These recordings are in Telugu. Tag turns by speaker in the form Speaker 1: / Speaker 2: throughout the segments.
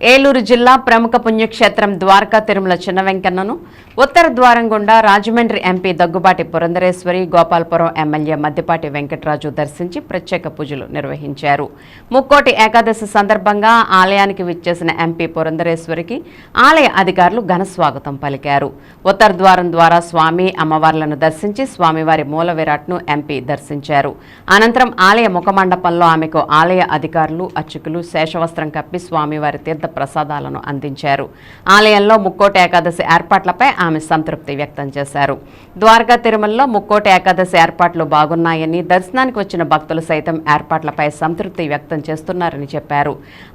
Speaker 1: ఏలూరు జిల్లా ప్రముఖ పుణ్యక్షేత్రం ద్వారకా తిరుమల చిన్న వెంకన్నను ఉత్తర ద్వారం గుండా రాజమండ్రి ఎంపీ దగ్గుబాటి పురంధరేశ్వరి గోపాల్పురం ఎమ్మెల్యే మద్దిపాటి వెంకటరాజు దర్శించి ప్రత్యేక పూజలు నిర్వహించారు. ముక్కోటి ఏకాదశి సందర్భంగా ఆలయానికి విచ్చేసిన ఎంపీ పురంధరేశ్వరికి ఆలయ అధికారులు ఘన స్వాగతం పలికారు. ఉత్తర ద్వారం ద్వారా స్వామి అమ్మవార్లను దర్శించి స్వామివారి మూల విరాట్ను ఎంపీ దర్శించారు. అనంతరం ఆలయ ముఖమండపంలో ఆమెకు ఆలయ అధికారులు అర్చకులు శేషవస్త్రం కప్పి స్వామివారి తీర్థ ప్రసాదాలను అందించారు. ఆలయంలో ముక్కోటి ఏకాదశి ఏర్పాట్లపై ఆమె సంతృప్తి వ్యక్తం చేశారు. ద్వారకా తిరుమలలో ముక్కోటి ఏకాదశి ఏర్పాట్లు బాగున్నాయని దర్శనానికి వచ్చిన భక్తులు సైతం ఏర్పాట్లపై సంతృప్తి వ్యక్తం చేస్తున్నారని చెప్పారు.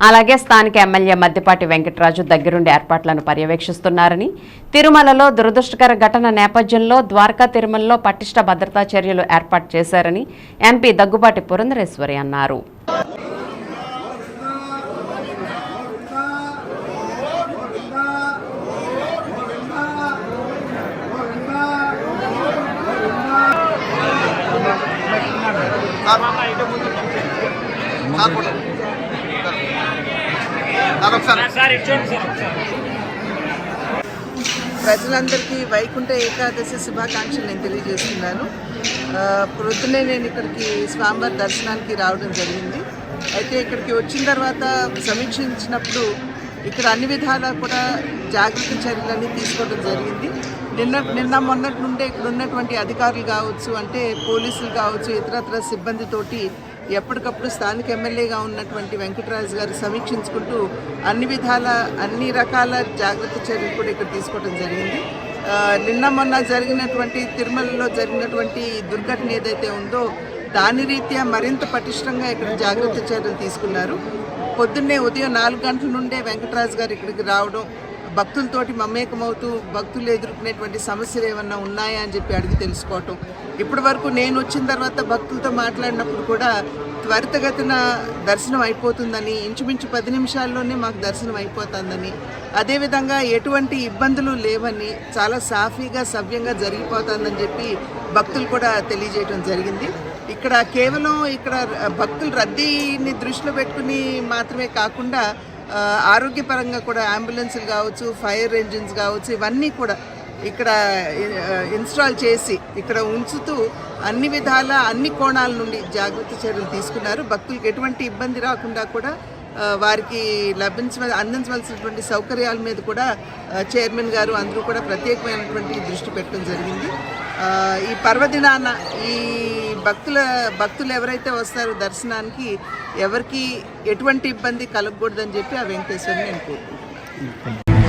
Speaker 1: అలాగే స్థానిక ఎమ్మెల్యే మద్దిపాటి వెంకటరాజు దగ్గరుండి ఏర్పాట్లను పర్యవేక్షిస్తున్నారని తిరుమలలో దురదృష్టకర ఘటన నేపథ్యంలో ద్వారకా తిరుమలలో పటిష్ట భద్రతా చర్యలు ఏర్పాటు చేశారని ఎంపీ దగ్గుబాటి పురంధరేశ్వరి అన్నారు.
Speaker 2: ప్రజలందరికీ వైకుంఠ ఏకాదశి శుభాకాంక్షలు నేను తెలియజేస్తున్నాను. ఆ, ప్రొద్దునే నేను ఇక్కడికి స్వామివారి దర్శనానికి రావడం జరిగింది. అయితే ఇక్కడికి వచ్చిన తర్వాత సమీక్షించినప్పుడు ఇక్కడ అన్ని విధాలా కూడా జాగ్రత్త చర్యలన్నీ తీసుకోవడం జరిగింది. నిన్న నిన్న మొన్నటి నుండే ఇక్కడ ఉన్నటువంటి అధికారులు కావచ్చు అంటే పోలీసులు కావచ్చు ఇతరత్ర సిబ్బందితోటి ఎప్పటికప్పుడు స్థానిక ఎమ్మెల్యేగా ఉన్నటువంటి వెంకటరాజు గారు సమీక్షించుకుంటూ అన్ని విధాల అన్ని రకాల జాగ్రత్త చర్యలు కూడా ఇక్కడ తీసుకోవడం జరిగింది. నిన్న మొన్న జరిగినటువంటి తిరుమలలో జరిగినటువంటి దుర్ఘటన ఏదైతే ఉందో దాని రీత్యా మరింత పటిష్టంగా ఇక్కడ జాగ్రత్త చర్యలు తీసుకున్నారు. పొద్దున్నే ఉదయం నాలుగు గంటల నుండే వెంకటరాజు గారు ఇక్కడికి రావడం భక్తులతోటి మమేకమవుతూ భక్తులు ఎదుర్కొనేటువంటి సమస్యలు ఏమన్నా ఉన్నాయా అని చెప్పి అడిగి తెలుసుకోవటం. ఇప్పటి వరకు నేను వచ్చిన తర్వాత భక్తులతో మాట్లాడినప్పుడు కూడా త్వరితగతిన దర్శనం అయిపోతుందని ఇంచుమించు పది నిమిషాల్లోనే మాకు దర్శనం అయిపోతుందని అదేవిధంగా ఎటువంటి ఇబ్బందులు లేవని చాలా సాఫీగా సవ్యంగా జరిగిపోతుందని చెప్పి భక్తులు కూడా తెలియజేయడం జరిగింది. ఇక్కడ కేవలం ఇక్కడ భక్తుల రద్దీని దృష్టిలో పెట్టుకుని మాత్రమే కాకుండా ఆరోగ్యపరంగా కూడా అంబులెన్సులు కావచ్చు ఫైర్ ఎంజిన్స్ కావచ్చు ఇవన్నీ కూడా ఇక్కడ ఇన్స్టాల్ చేసి ఇక్కడ ఉంచుతూ అన్ని విధాల అన్ని కోణాల నుండి జాగ్రత్త చర్యలు తీసుకున్నారు. భక్తులకు ఎటువంటి ఇబ్బంది రాకుండా కూడా వారికి లభించ అందించవలసినటువంటి సౌకర్యాల మీద కూడా చైర్మన్ గారు అందరూ కూడా ప్రత్యేకమైనటువంటి దృష్టి పెట్టడం జరిగింది. ఈ పర్వదినాన ఈ భక్తుల భక్తులు ఎవరైతే వస్తారో దర్శనానికి ఎవరికి ఎటువంటి ఇబ్బంది కలగకూడదని చెప్పి ఆ వెంకటేశ్వరిని నేను కోరుకుంటున్నాను.